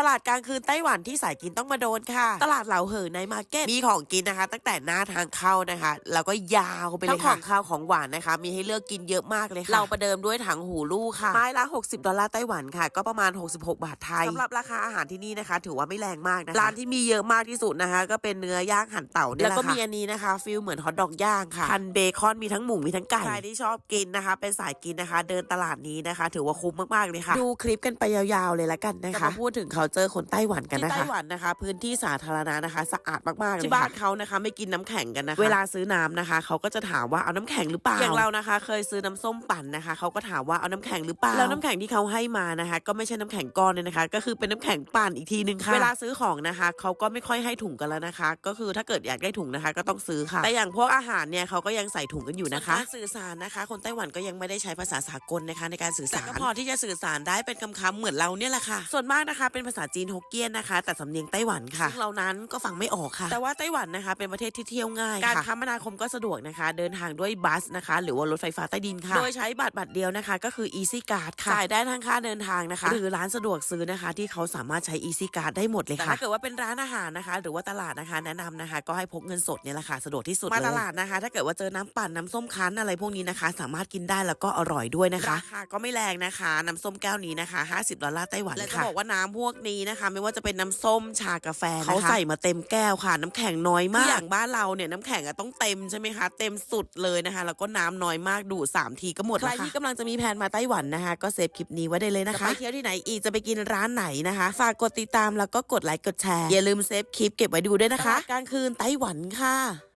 ตลาดกลางคืนไต้หวันที่สายกินต้องมาโดนค่ะ ตลาดเหลาเหอในมาร์เก็ตมีของกินนะคะ ตั้งแต่หน้าทางเข้านะคะ แล้วก็ยาวไปเลยค่ะทั้งของข้าวของหวานนะคะ มีให้เลือกกินเยอะมากเลยค่ะ เราประเดิมด้วยถังหูลูกค่ะไม้ละ 60 ดอลลาร์ไต้หวันค่ะ ก็ประมาณ 66 บาทไทยสำหรับราคาอาหารที่นี่นะคะ ถือว่าไม่แรงมากนะคะร้านที่มีเยอะมากที่สุดนะคะ ก็เป็นเนื้อย่างหั่นเต่าเนี่ยแหละค่ะแล้วก็มีอันนี้นะคะฟิลเหมือนฮอทดอกย่างค่ะพันเบคอนมีทั้งหมูมีทั้งไก่ใครที่ชอบกินนะคะ เป็นสายกินนะคะ เดินตลาดนี้นะคะ ถือว่าคุ้มมากๆเลยค่ะ ดูคลิปกันไปยาวๆเลยละกันนะคะมาพูดถึงเขาเจอคนไต้หวันกันนะคะที่ไต้หวันนะคะ พื้นที่สาธารณะนะคะ สะอาดมากๆเลยที่บ้านเขานะคะ ไม่กินน้ำแข็งกันนะคะเวลาซื้อน้ำนะคะเขาก็จะถามว่าเอาน้ำแข็งหรือเปล่าอย่างเรานะคะ เคยซื้อน้ำส้มปั่นนะคะเขาก็ถามว่าเอาน้ำแข็งหรือเปล่าแล้วน้ำแข็งที่เขาให้มานะคะ ก็ไม่ใช่น้ำแข็งก้อนเลยนะคะ ก็คือเป็นน้ำแข็งปั่นอีกทีนึงค่ะเวลาซื้อของนะคะเขาก็ไม่ค่อยให้ถุงกันแล้วนะคะ ก็คือถ้าเกิดอยากได้ถุงนะคะ ก็ต้องซื้อค่ะ แต่อย่างพวกอาหารเนี่ยเขาก็ยังใส่ถุงกันอยู่นะคะการสื่อสารนะคะ คนไต้หวันก็ยังไม่ได้ใช้ภาษาสากลนะคะในการสื่อสารแต่ก็พอที่จะสื่อสารได้เป็นคำๆเหมือนเราเนี่ยแหละค่ะส่วนมากนะคะเป็นภาษาจีนฮกเกี้ยนนะคะ แต่สำเนียงไต้หวันค่ะซึ่งเรานั้นก็ฟังไม่ออกค่ะ แต่ว่าไต้หวันนะคะ เป็นประเทศที่เที่ยวง่าย การคมนาคมก็สะดวกนะคะ เดินทางด้วยบัสนะคะ หรือว่ารถไฟฟ้าใต้ดินค่ะ โดยใช้บัตรบัตรเดียวนะคะ ก็คือ Easy Card ค่ะจ่ายได้ทั้งค่าเดินทางนะคะ หรือร้านสะดวกซื้อนะคะ ที่เขาสามารถใช้ Easy Card ได้หมดเลยค่ะแต่ถ้าเกิดว่าเป็นร้านอาหารนะคะ หรือว่าตลาดนะคะ แนะนำนะคะ ก็ให้พกเงินสดเนี่ยแหละค่ะสะดวกที่สุดมาตลาดนะคะ ถ้าเกิดว่าเจอน้ำปั่นน้ำส้มคั้นอะไรพวกนี้นะคะ สามารถกินได้แล้วก็อร่อยด้วยนะคะราคาก็ไม่แรงนะคะ น้ำส้มแก้วนี้นะคะ 50 ดอลลาร์ไต้หวันค่ะและจะบอกว่าน้ำพวกนี้นะคะ ไม่ว่าจะเป็นน้ำส้มชากาแฟนะคะเขาใส่มาเต็มแก้วค่ะ น้ำแข็งน้อยมากอย่างบ้านเราเนี่ยน้ำแข็งอะต้องเต็มใช่ไหมคะ เต็มสุดเลยนะคะ แล้วก็น้ำน้อยมากดูด3ทีก็หมดแล้วค่ะใครที่กำลังจะมีแผนมาไต้หวันนะคะ ก็เซฟคลิปนี้ไว้ได้เลยนะคะจะไปเที่ยวที่ไหนอีกจะไปกินร้านไหนนะคะ ฝากกดติดตามแล้วก็กดไลค์กดแชร์อย่าลืมเซฟคลิปเก็บไว้ดูด้วยนะคะกลางคืนไต้หวันค่ะ